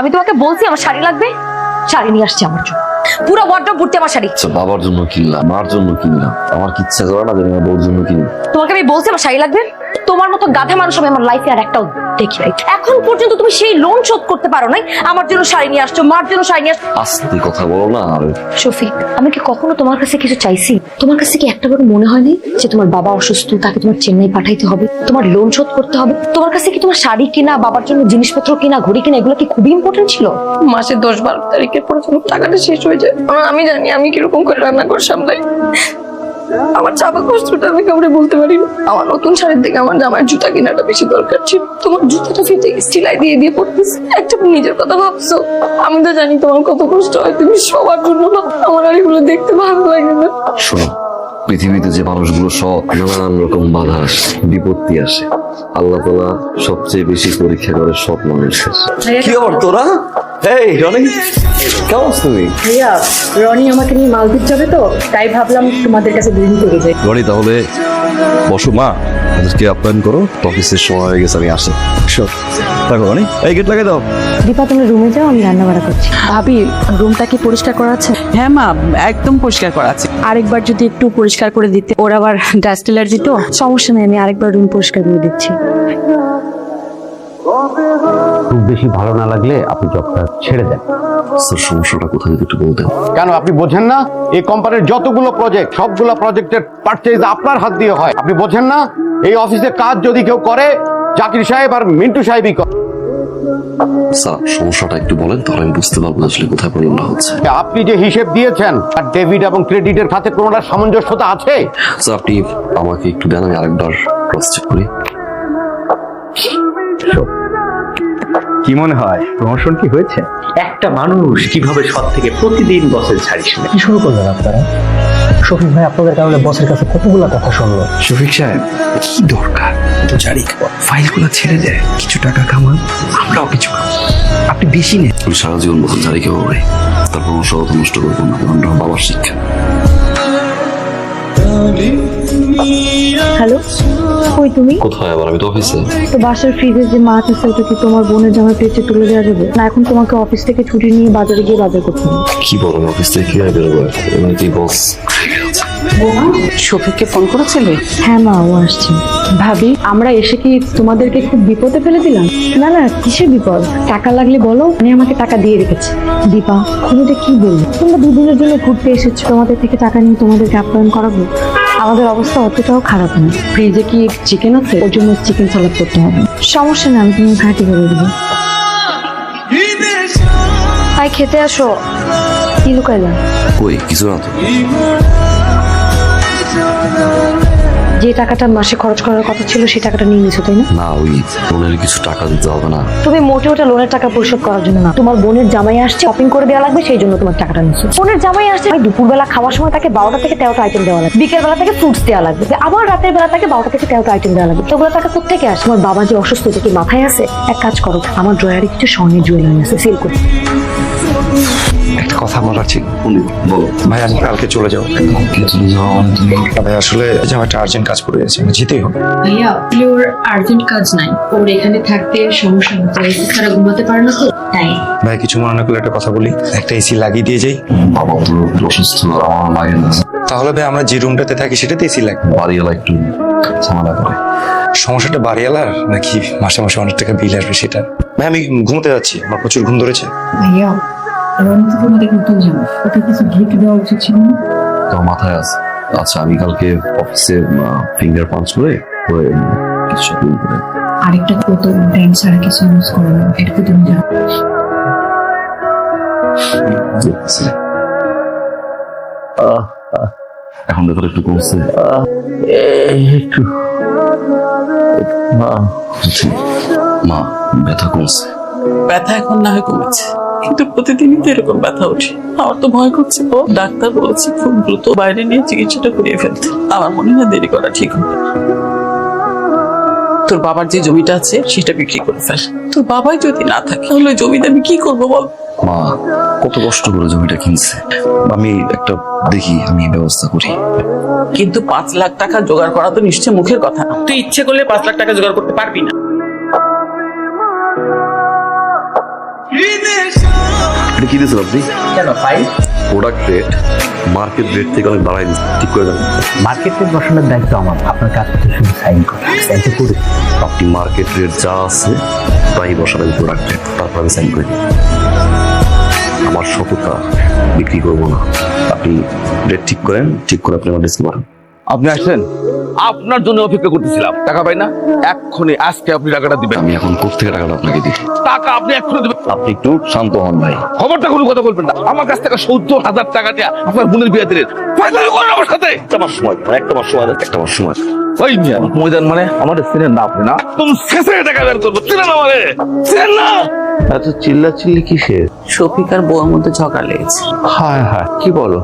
আমি তোমাকে বলছি আমার শাড়ি লাগবে? শাড়ি নিয়ে আসছি আমার জন্য। পুরো বড় ভর্তি আমার শাড়ি। আচ্ছা বাবার জন্য কিনলাম মার জন্য কিনলাম। আমার কি ইচ্ছা করে না যে আমার বউর জন্য কিনি? তোমাকে আমি বলছি আমার শাড়ি লাগবে? তোমার মতো গাধা মানুষ আমি আমার লাইফে আর একটাও দেখি নাই এখন পর্যন্ত তুমি সেই লোন শোধ করতে পারো নাই। আমার জন্য শাড়ি নিয়ে আসছো মার জন্য শাড়ি নিয়ে আসছো। আস্তে কথা বলো না শফিক আমি কি কখনো তোমার কাছে কিছু চাইছি? তোমার কাছে কি একটা বার মনে হয়নি যে তোমার বাবা অসুস্থ তাকে তোমার চেন্নাই পাঠাইতে হবে তোমার লোন শোধ করতে হবে? তোমার কাছে কি তোমার শাড়ি কিনা বাবার জন্য জিনিসপত্র কিনা ঘড়ি কিনা এগুলো কি খুবই ইম্পর্টেন্ট ছিল? মাসের দশ বারো তারিখের পরে যখন টাকাটা শেষ হয়ে যায়। আমি জানি আমি কীরকম করে রান্না করে সামলাই। আমার চাপা কষ্টটা আমি কাউকে বলতে পারি না। আমার নতুন শাড়ির দিকে আমার জামার জুতা কেনাটা বেশি দরকার ছিল তোমার জুতাটা ফিতে সেলাই দিয়ে দিয়ে পড়তেছে একটা নিজের কথা ভাবছ আমি তো জানি তোমার কত কষ্ট হয় তুমি সবার জন্য। আমার আর এগুলো দেখতে ভালো লাগে না শোনো পৃথিবীতে যে মানুষগুলো সব নানান রকম বাধা আসে বিপত্তি আসে আল্লাহ তালা সবচেয়ে বেশি পরীক্ষা করে সব মানুষের। কি খবর তোরা? এই রনি কেমন আছো তুমি? ভাইয়া রনি আমাকে নিয়ে মালদ্বীপ যাবে তো তাই ভাবলাম তোমাদের কাছে দুদিন করে যাই। রনি তাহলে বসো মা। আজকে আপ্যায়ন করো। অফিসের সময় হয়ে গেছে আমি আসি। থাকো রনি এই গেট লাগিয়ে দাও। দীপা তুমি রুমে যাও আমি রান্না বাড়া করছি। ভাবি রুমটা কি পরিষ্কার করা আছে? হ্যাঁ মা একদম পরিষ্কার করা আছে। আরেকবার যদি একটু পরিষ্কার করে দিতে ওর আবার ডাস্ট অ্যালার্জি তো? সমস্যা নেই আমি আরেকবার রুম পরিষ্কার করে দিচ্ছি। খুব বেশি ভালো না লাগলে আপনি জবটা ছেড়ে দেন। স্যার সমস্যাটা কোথায় যদি একটু বলতেন কেন আপনি বোঝেন না? এই কোম্পানির যতগুলো প্রজেক্ট সবগুলো প্রজেক্টের পারচেজ আপনার হাত দিয়ে হয়। আপনি বোঝেন না? এই অফিসে কাজ যদি কেউ করে জাকির সাহেব আর মিন্টু সাহেবই করে। স্যার সমস্যাটা একটু বলেন তাহলে আমি বুঝতে পারব আসলে কোথায় প্রবলেমটা হচ্ছে। আপনি যে হিসেব দিয়েছেন আর ডেবিট এবং ক্রেডিটের খাতে কোনোটা সামঞ্জস্যতা আছে? স্যার আপনি আমাকে একটু দেন আমি আরেকবার ক্রস চেক করি। কি মনে হয় প্রমোশন কি হয়েছে? একটা মানুষ কীভাবে সৎ থেকে প্রতিদিন বসের ছাড়ি শুনে কি শুরু করলেন আপনারা? শফিক ভাই আপনাদের কারণে বসের কাছে কতগুলো কথা শুনলো? শফিক সাহেব কি দরকার? তো জারি ফাইলগুলো ছেড়ে দেয় কিছু টাকা কামান আমরাও কিছু আপনি বেশি নেন। আমি সারা জীবন বছর জারি কেউ হবে তারপর আমার নষ্ট করব না কারণ বাবার শিক্ষা। হ্যালো? কই তুমি? কোথায় আবার? আমি তো অফিসে তো বাসার ফ্রিজে যে মাছ আছে ওটা কি তোমার বোনের জামা পেয়েছে তুলে দেওয়া যাবে? না এখন তোমাকে অফিস থেকে ছুটি নিয়ে বাজারে গিয়ে বাজার করতে হবে। কি বলো অফিস থেকে কীভাবে বেরোবো? এমনিতেই বস শফিককে ফোন করেছিলে? হ্যাঁ মা ও আসছে। ভাবি আমরা এসে কি তোমাদেরকে খুব বিপদে ফেলে দিলাম? না না কিসের বিপদ? টাকা লাগলে বলো উনি আমাকে টাকা দিয়ে রেখেছে। দীপা তুমি এটা কি বললে? তোমরা দুদিনের জন্য ঘুরতে এসেছ তোমাদের থেকে টাকা নিয়ে তোমাদেরকে আপ্যায়ন করাবো। আমাদের অবস্থা অতটাও খারাপ না। ফ্রিজে কি চিকেন আছে? ওর জন্য চিকেন সালাদ করতে হবে। সমস্যা নেই আমি তুমি ঘাটি করে দেবো। তাই খেতে আসো। কি লুকাইলাম কই কিছু না তো। যে টাকাটা মাসে খরচ করার কথা ছিল সেই টাকাটা নিয়ে নিছো তাই না? না ওই লোনের কিছু টাকা দিতে হবে না। তুমি মোটে ওটা লোনের টাকা পরিশোধ করার জন্য না। তোমার বোনের জামাই আসছে শপিং করে দেওয়া লাগবে সেই জন্য তোমার টাকাটা নিচ্ছ বোনের জামাই আসছে দুপুরবেলা খাওয়ার সময় তাকে বারোটা থেকে তেরোটা আইটেম দেওয়া লাগবে। বিকেল বেলা থেকে ফ্রুটস দেওয়া লাগবে আবার রাতের বেলা থেকে বারোটা থেকে তেরোটা আইটেম দেওয়া লাগবে। তোগুলো টাকা কোথেকে আসে? তোমার বাবা যে অসুস্থ এটা কি মাথায় আছে এক কাজ করো আমার ড্রয়ারে কিছু স্বর্ণের জুয়েলারি আছে সেল করো। একটা কথা আমার আছে বলি, বলো ভাই আমি কালকে চলে মানে তুমি ভাই আসলে আমার একটা আর্জেন্ট কাজ পড়ে গেছে যেতেই হবে। ভাইয়া ওর আর্জেন্ট কাজ নাই। ওর এখানে থাকতে সমস্যা হচ্ছে এসি ছাড়া ঘুমাতে পারে না তো তাই। ভাই কিছু মনে না করলে একটা কথা বলি। একটা এসি লাগিয়ে দিয়ে যাই। বাবা তো অসুস্থ আমার লাগে না। তাহলে ভাই আমরা যে রুমটাতে থাকি সেটাতে এসি লাগবে বাড়িওয়ালা একটু ঝামেলা করে। সমস্যাটা বাড়িয়ালার নাকি মাসে মাসে অনেক টাকা বিল আসবে সেটা? ভাই আমি ঘুমোতে যাচ্ছি আমার প্রচুর ঘুম ধরেছে। ভাইয়া রনি তো তোমাদের নতুন ওকে কিছু গিফট দেওয়া উচিত ছিল না? তো মাথায় আছে। আচ্ছা আমি কালকে অফিসে ফিঙ্গার পাঞ্চ করে করে কিছু shopping করে। আরেকটা কত ব্র্যান্ড ছাড়া কিছু ইউজ করে না এটা তো তুমি জানো। এখন ব্যাপার একটু কমছে। একটু। মা ব্যথা কমছে। ব্যথা এখন না হয় কমেছে। কিন্তু প্রতিদিনই তো এরকম ব্যথা ওঠে। আমার তো ভয় করছে ও ডাক্তার বলেছে খুব দ্রুত বাইরে নিয়ে চিকিৎসাটা করিয়ে ফেলতে। আমার মনে হয় দেরি করা ঠিক হবে তোর বাবার যে জমিটা আছে সেটা বিক্রি করে ফেল। তোর বাবাই যদি না থাকে তাহলে ওই জমিটা আমি কি করব বল? মা কত কষ্ট করে জমিটা কিনছে। আমি একটা দেখি আমি ব্যবস্থা করি। কিন্তু পাঁচ লাখ টাকা জোগাড় করা তো নিশ্চয় মুখের কথা না। তুই ইচ্ছে করলে পাঁচ লাখ টাকা জোগাড় করতে পারবি না। এটা কি দিয়েছেন আপনি? কেন ফাইল প্রোডাক্ট রেট মার্কেট রেট থেকে অনেক বাড়াই ঠিক করে দেন। মার্কেটে বসানোর দায়িত্ব আমার। আপনার কাছ থেকে শুধু সাইন করা। সাইন তো করে আপনি মার্কেট রেট যা আছে তাই বসাবেন প্রোডাক্ট রেট তারপর আমি সাইন করে আমার সততা বিক্রি করব না। আপনি রেট ঠিক করেন ঠিক করে আপনি আমার ডিসকাউন্ট আপনি আসছেন আপনার জন্য অপেক্ষা করতেছিলাম। টাকা পাই না? এক্ষুনি আজকে আপনি টাকাটা দিবেন। আমি এখন কোথেকে টাকাটা আপনাকে দিই? টাকা আপনি এক্ষুনি দিবেন। আপনি একটু শান্ত হন ভাই। খবরটা কোনো কথা বলবেন না। আমার কাছ থেকে সত্তর হাজার টাকা দিয়ে আপনার বোনের বিয়ে দিলেন। ফাইনালি করেন আমার সাথে। একটা মাস সময় একটা মাস সময় একটা মাস সময় ওই মিয়া ময়দান মানে আমাদের চিনেন না আপনি না? তুমি শেষে টাকা বের করব? চিনেন আমারে। চিনেন না। এত চিল্লা চিল্লি কিসের? শফিক আর বউর মধ্যে ঝগড়া লেগেছে। হায় হায় কি বলো?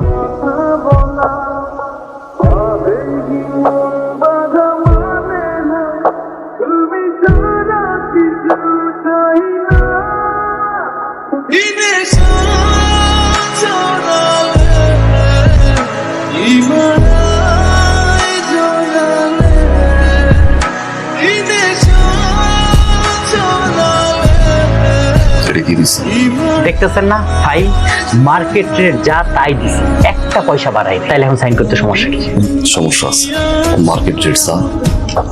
কি দেখতেছেন না? ফাইল মার্কেট রেট যা তাই দিছি। একটা পয়সা বাড়াই তাইলে এখন সাইন করতে সমস্যা কি? সমস্যা আছে। মার্কেট রেট যা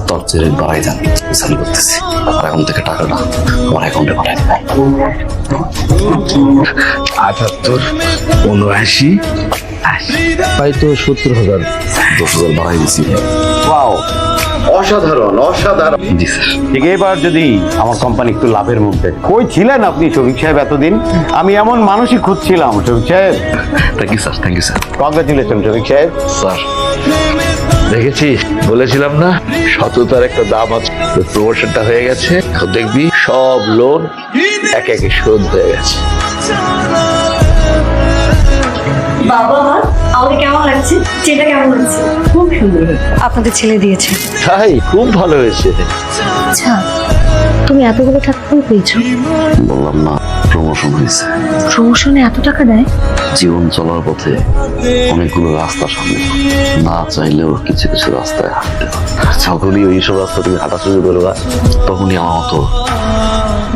তার চেয়ে রেট বাড়াই দেন সাইন করতেছি। আর এখন থেকে টাকাটা আমার অ্যাকাউন্টে পাঠাই আটাত্তর উনআশি তাই তো সত্তর হাজার। দশ হাজার বাড়াই দিছি। ওয়াও অসাধারণ অসাধারণ। জি স্যার ঠিক এবার যদি আমার কোম্পানি একটু লাভের মধ্যে। কই ছিলেন আপনি শফিক সাহেব এতদিন? আমি এমন মানুষই খুঁজছিলাম শফিক সাহেব। Thank you sir thank you sir congratulation Shafiq সাহেব। স্যার দেখেছিস বলেছিলাম না সততার একটা দাম আছে। প্রমোশনটা হয়ে গেছে দেখবি সব লোন একে একে শোধ হয়ে গেছে। কেমন লাগছে কেমন লাগছে খুব সুন্দর আপনাদের ছেলে দিয়েছে। তাই খুব ভালো হয়েছে। আচ্ছা তুমি এতগুলো টাকা করে পেয়েছ? বললাম না প্রমোশন হয়েছে। প্রমোশনে এত টাকা দেয়? জীবন চলার পথে অনেকগুলো রাস্তা সামনে। না চাইলেও কিছু কিছু রাস্তায় হাঁটতে। যখনই ওইসব রাস্তা তুমি হাঁটা শুরু করবা তখনই আমার মতো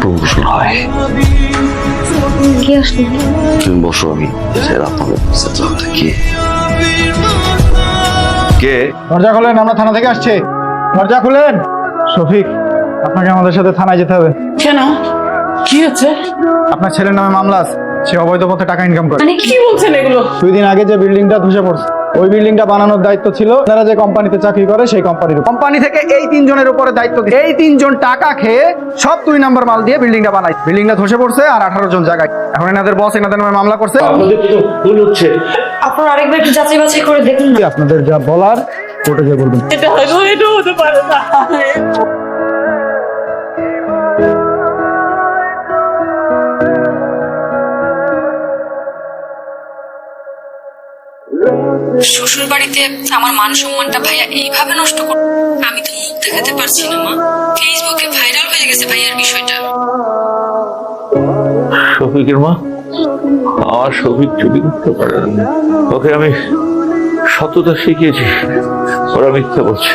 প্রমোশন হয়। কে আসলো? তুমি বসো আমি আপনাদের জানতে কে কে? দরজা খুলেন আমরা থানা থেকে আসছি। দরজা খুলেন। শফিক আপনাকে আমাদের সাথে থানায় যেতে হবে। কেন? কি হচ্ছে? আপনার ছেলের নামে মামলা আছে। সে অবৈধ পথে টাকা ইনকাম করে। মানে কি বলছেন এগুলো? দুই দিন আগে যে বিল্ডিংটা ধসে পড়ছে ওই বিল্ডিংটা বানানোর দায়িত্ব ছিল। যারা যে কোম্পানিতে চাকরি করে সেই কোম্পানির কোম্পানি থেকে এই তিনজনের উপরে দায়িত্ব। এই তিনজন টাকা খেয়ে সব দুই নাম্বার মাল দিয়ে বিল্ডিংটা বানাই বিল্ডিংটা ধসে পড়ছে আর আঠারো জন জায়গায়। এখন এনাদের বস এনাদের নামে মামলা করছে। আপনারা আরেকবার একটু যাচাই বাছাই করে দেখুন আপনাদের যা বলার কোর্টে গিয়ে বলবেন। এটা হয়তো এটা হতে পারে না। শ্বশুর বাড়িতে আমার মান সম্মানটা ভাইয়া এইভাবে নষ্ট কর আমি তো মুখ দেখাতে পারছি না, মা। ফেসবুকে ভাইরাল হয়ে গেছে ভাইয়ার বিষয়টা। শফিকের মা? আমার শফিক চুরি করতে পারে ওকে আমি সততা শিখিয়েছি। ওরা মিথ্যা বলছে।